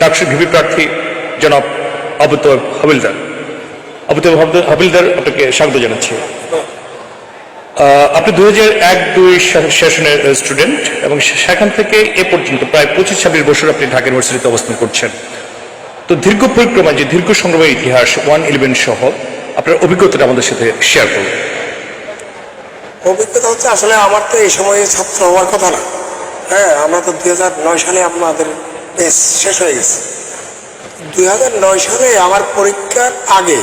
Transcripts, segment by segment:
DUCSU VP প্রার্থী জনাব আবুত হাবিলদার। আবুত হাবিলদার আপনাকে স্বাগত জানাচ্ছি। আপনি দু হাজার এক দুই সেশনের স্টুডেন্ট এবং সেখান থেকে এ পর্যন্ত প্রায় পঁচিশ ছাব্বিশ বছর আপনি ঢাকা ইউনিভার্সিটিতে অবস্থান করছেন। তো দীর্ঘ পরিক্রমা যে দীর্ঘ সংগ্রামের ইতিহাস ওয়ান ইলেভেন সহ আপনার অভিজ্ঞতাটা আমাদের সাথে শেয়ার করুন। অভিজ্ঞতা হচ্ছে আসলে আমার তো এই সময়ে ছাত্র হওয়ার কথা না। হ্যাঁ আমরা তো দুই সালে বেশ শেষ হয়ে গেছে। দুই সালে আমার পরীক্ষার আগে,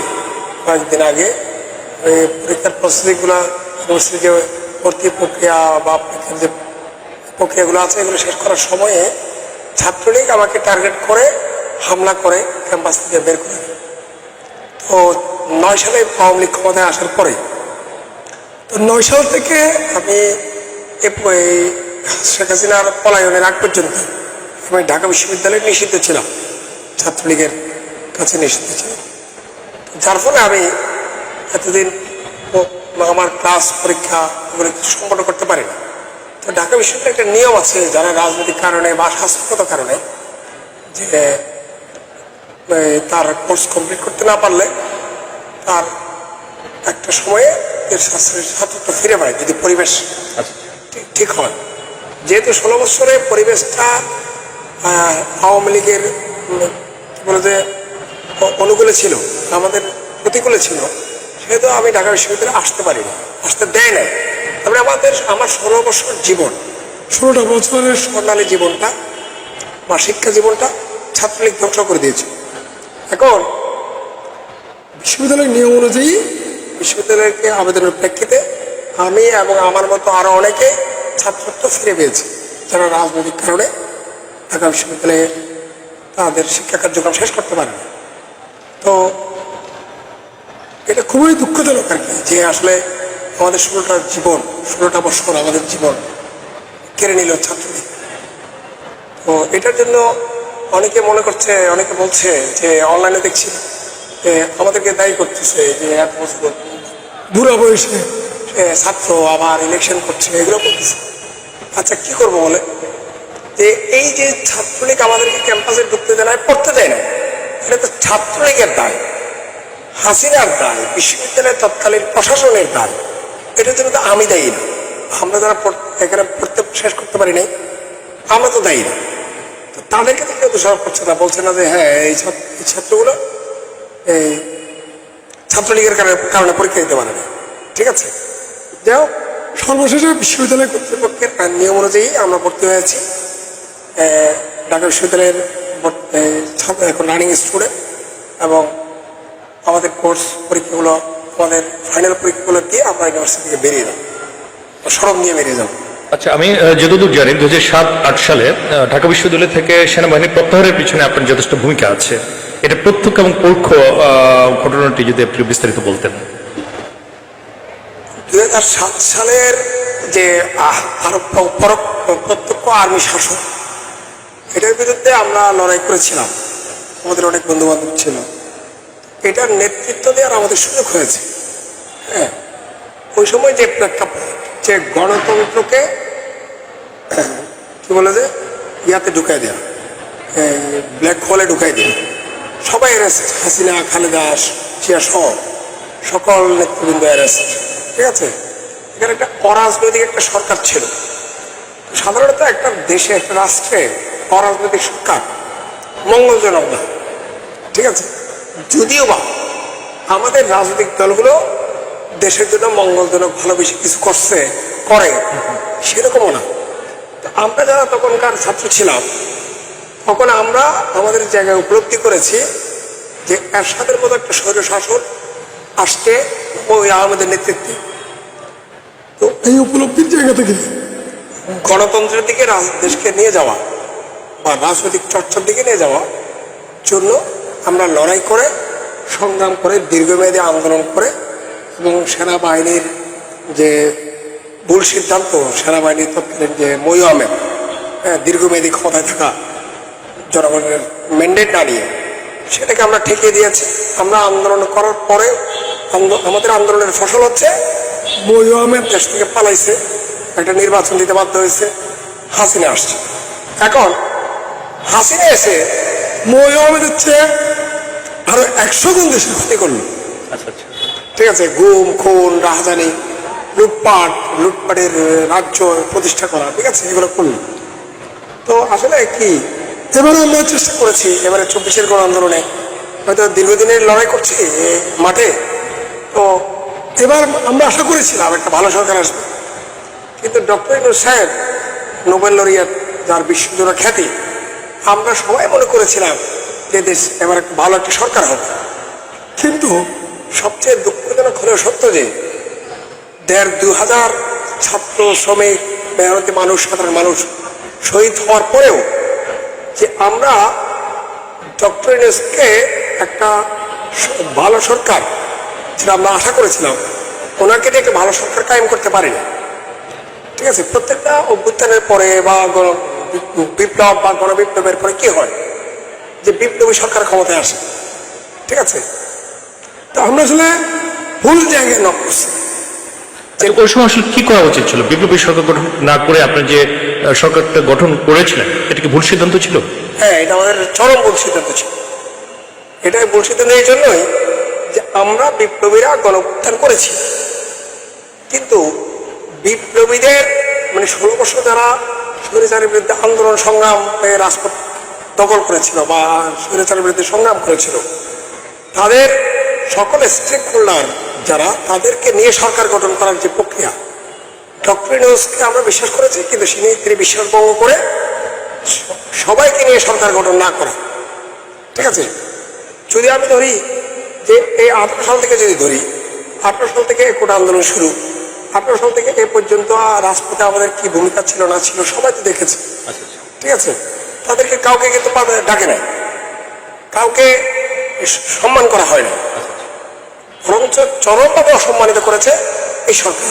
কয়েকদিন আগে পরীক্ষার প্রস্তুতিগুলো যে ভর্তি প্রক্রিয়া বা যে প্রক্রিয়াগুলো আছে, এগুলো শেষ করার সময়ে ছাত্রলীগ আমাকে টার্গেট করে, হামলা করে ক্যাম্পাস থেকে বের করে তো নয় সালে আওয়ামী লীগ ক্ষমতায় আসার পরে, তো নয় সাল থেকে আমি এই শেখ হাসিনার পলায়নের আগ পর্যন্ত আমি ঢাকা বিশ্ববিদ্যালয়ে নিষিদ্ধ ছিলাম। ছাত্রলীগের কাছে নিষিদ্ধ ছিলাম। যার ফলে আমি এতদিন আমার ক্লাস পরীক্ষা এগুলো সম্পন্ন করতে পারি না। তো ঢাকা বিশ্ববিদ্যালয়ের একটা নিয়ম আছে যারা রাজনৈতিক কারণে বা স্বাস্থ্যগত কারণে যে তার কোর্স কমপ্লিট করতে না পারলে তার একটা সময়ে এর ছাত্রত্ব ফিরে পায় যদি পরিবেশ ঠিক- ঠিক হয়। যেহেতু ষোলো বছরে পরিবেশটা আওয়ামী লীগের উম, কি বলে যে অনুকূলে ছিল আমাদের প্রতিকূলে ছিল সেহেতু আমি ঢাকা বিশ্ববিদ্যালয়ে আসতে পারি না আসতে দেয় না তারপরে আমাদের আমার ষোলো বছর জীবন ষোলোটা বছরের স্বর্ণালী জীবনটা বা শিক্ষা জীবনটা ছাত্রলীগ ধ্বংস করে দিয়েছে। এখন বিশ্ববিদ্যালয়ের নিয়ম অনুযায়ী বিশ্ববিদ্যালয়কে আবেদনের প্রেক্ষিতে আমি এবং আমার মতো আরও অনেকে ছাত্রত্ব ফিরে পেয়েছি যারা রাজনৈতিক কারণে ঢাকা বিশ্ববিদ্যালয়ে তাদের শিক্ষা কার্যক্রম শেষ করতে পারে না তো এটা খুবই দুঃখজনক আর কি যে আসলে আমাদের ষোলোটা জীবন ষোলোটা বছর আমাদের জীবন কেড়ে নিল ছাত্রলীগ তো এটার জন্য অনেকে মনে করছে, অনেকে বলছে যে অনলাইনে দেখছি যে আমাদেরকে দায়ী করতেছে যে এত বছর বুড়া বয়সে ছাত্র আবার ইলেকশন করছে, এগুলো বলতেছে। আচ্ছা কি করব বলে? যে এই যে ছাত্রলীগ আমাদেরকে ক্যাম্পাসে ঢুকতে দেয় না পড়তে দেয় না। এটা তো ছাত্রলীগের দায়, হাসিনার দায়, বিশ্ববিদ্যালয়ের তৎকালীন প্রশাসনের দায়। এটার জন্য তো আমি দায়ী না। আমরা যারা এখানে পড়তে শেষ করতে পারি নাই, আমরা তো দায়ী না। তো তাদেরকে তো কেউ দোষারোপ করছে না, বলছে না যে হ্যাঁ এই ছাত্র- এই ছাত্রগুলো, এই ছাত্রলীগের কারণে পরীক্ষা দিতে পারে না। ঠিক আছে? যাই হোক, সর্বশেষে বিশ্ববিদ্যালয় কর্তৃপক্ষের নিয়ম অনুযায়ী আমরা ভর্তি হয়েছি। ঢাকা বিশ্ববিদ্যালয়ের এখন রানিং স্টুডেন্ট এবং আমাদের কোর্স পরীক্ষাগুলো আমাদের ফাইনাল পরীক্ষাগুলো দিয়ে আমরা ইউনিভার্সিটি থেকে বেরিয়ে যাব। সরব নিয়ে বেরিয়ে যাব। আচ্ছা আমি যতদূর জানি দু হাজার সাত আট সালে ঢাকা বিশ্ববিদ্যালয় থেকে সেনাবাহিনী প্রত্যাহারের পিছনে আপনার যথেষ্ট ভূমিকা আছে। এটা প্রত্যক্ষ এবং পরোক্ষ ঘটনাটি যদি আপনি বিস্তারিত বলতেন। দুই হাজার সাত সালের যে পরোক্ষ প্রত্যক্ষ আর্মি শাসন এটার বিরুদ্ধে আমরা লড়াই করেছিলাম। আমাদের অনেক বন্ধু বান্ধব ছিল। এটার নেতৃত্ব দেওয়ার আমাদের সুযোগ হয়েছে। হ্যাঁ ওই সময় যে প্রেক্ষাপট যে গণতন্ত্রকে, কি বলে যে, ইয়াতে ঢুকাই দেওয়া ব্ল্যাক হোলে ঢুকাই দেওয়া সবাই অ্যারেস্ট হাসিনা, খালেদা, জিয়া সহ সকল নেতৃবৃন্দ অ্যারেস্ট ঠিক আছে? এখানে একটা অরাজনৈতিক একটা সরকার ছিল। সাধারণত একটা দেশে, একটা রাষ্ট্রে অরাজনৈতিক শিক্ষা মঙ্গলজনক না ঠিক আছে? যদিও বা আমাদের রাজনৈতিক দলগুলো দেশের জন্য মঙ্গলজনক ভালো বেশি কিছু করছে, করে, সেরকমও না। আমরা যারা তখনকার ছাত্র ছিলাম, তখন আমরা আমাদের জায়গায় উপলব্ধি করেছি যে এরশাদের মতো একটা স্বৈর শাসন আসছে ওই আমাদের নেতৃত্বে। তো এই উপলব্ধির জায়গা থেকে গণতন্ত্রের দিকে দেশকে নিয়ে যাওয়া বা রাজনৈতিক চর্চার দিকে নিয়ে যাওয়া জন্য আমরা লড়াই করে সংগ্রাম করে দীর্ঘমেয়াদী আন্দোলন করে এবং সেনাবাহিনীর যে ভুল সিদ্ধান্ত সেনাবাহিনীর তৎকালীন যে মই হ্যাঁ, দীর্ঘমেয়াদী ক্ষমতায় থাকা জনগণের ম্যান্ডেট না নিয়ে সেটাকে আমরা ঠেকিয়ে দিয়েছি। আমরা আন্দোলন করার পরে আমাদের আন্দোলনের ফসল হচ্ছে মই দেশ থেকে পালাইছে একটা নির্বাচন দিতে বাধ্য হয়েছে হাসিনা আসছে। এখন হাসিনা এসে আহমেদের চেয়ে আরও একশো গুণ দেশের ক্ষতি করল। আচ্ছা আচ্ছা। ঠিক আছে গুম খুন রাহাজানি লুটপাট লুটপাটের রাজ্য প্রতিষ্ঠা করা ঠিক আছে এগুলো করল। তো আসলে কি এবারে আমরা চেষ্টা করেছি এবারে চব্বিশের গণ আন্দোলনে হয়তো দীর্ঘদিনের লড়াই করছি মাঠে। তো এবার আমরা আশা করেছিলাম একটা ভালো সরকার আসবে। কিন্তু ডক্টর ইনু সাহেব নোবেল লরিয়ার যার বিশ্বজোড়া খ্যাতি আমরা সবাই মনে করেছিলাম যে দেশ এবার ভালো একটা সরকার হবে। কিন্তু সবচেয়ে দুঃখজনক হলেও সত্য যে দেড় দু হাজার ছাত্র শ্রমিক, মেহনতি মানুষ, সাধারণ মানুষ শহীদ হওয়ার পরেও যে আমরা ডক্টর ইউনেসকে একটা ভালো সরকার যেটা আমরা আশা করেছিলাম, ওনাকে একটা ভালো সরকার কায়েম করতে পারিনি। ঠিক আছে, প্রত্যেকটা অভ্যুত্থানের পরে বা বিপ্লব বা গণবিপ্লবের পরে কি হয়? যে বিপ্লবী সরকার ক্ষমতায় আসে। ঠিক আছে? তো আমরা আসলে ভুল জায়গায় নক করছি। ওই সময় আসলে কি করা উচিত ছিল? বিপ্লবী সরকার গঠন না করে আপনি যে সরকারটা গঠন করেছিলেন এটা কি ভুল সিদ্ধান্ত ছিল? হ্যাঁ এটা আমাদের চরম ভুল সিদ্ধান্ত ছিল। এটাই ভুল সিদ্ধান্ত এই জন্যই যে আমরা বিপ্লবীরা গণ উত্থান করেছি। কিন্তু বিপ্লবীদের মানে ষোলো বছর যারা স্বৈরাচারের বিরুদ্ধে আন্দোলন সংগ্রাম রাজপথ দখল করেছিল বা স্বৈরাচারের বিরুদ্ধে সংগ্রাম করেছিল। তাদের সকল স্টেক হোল্ডার যারা তাদেরকে নিয়ে সরকার গঠন করার যে প্রক্রিয়া ডক্টর আমরা বিশ্বাস করেছি, কিন্তু তিনি তিনি বিশ্বাস ভঙ্গ করে সবাইকে নিয়ে সরকার গঠন না করা। ঠিক আছে? যদি আমি ধরি যে এই আঠারো সাল থেকে যদি ধরি, আঠারো সাল থেকে কোটা আন্দোলন শুরু আঠারো সাল থেকে এ পর্যন্ত রাজপথে আমাদের কি ভূমিকা ছিল না ছিল সবাই তো দেখেছে। ঠিক আছে? তাদেরকে কাউকে কিন্তু ডাকে নাই। কাউকে সম্মান করা হয় না বরঞ্চ চরমভাবে অসম্মানিত করেছে এই সরকার।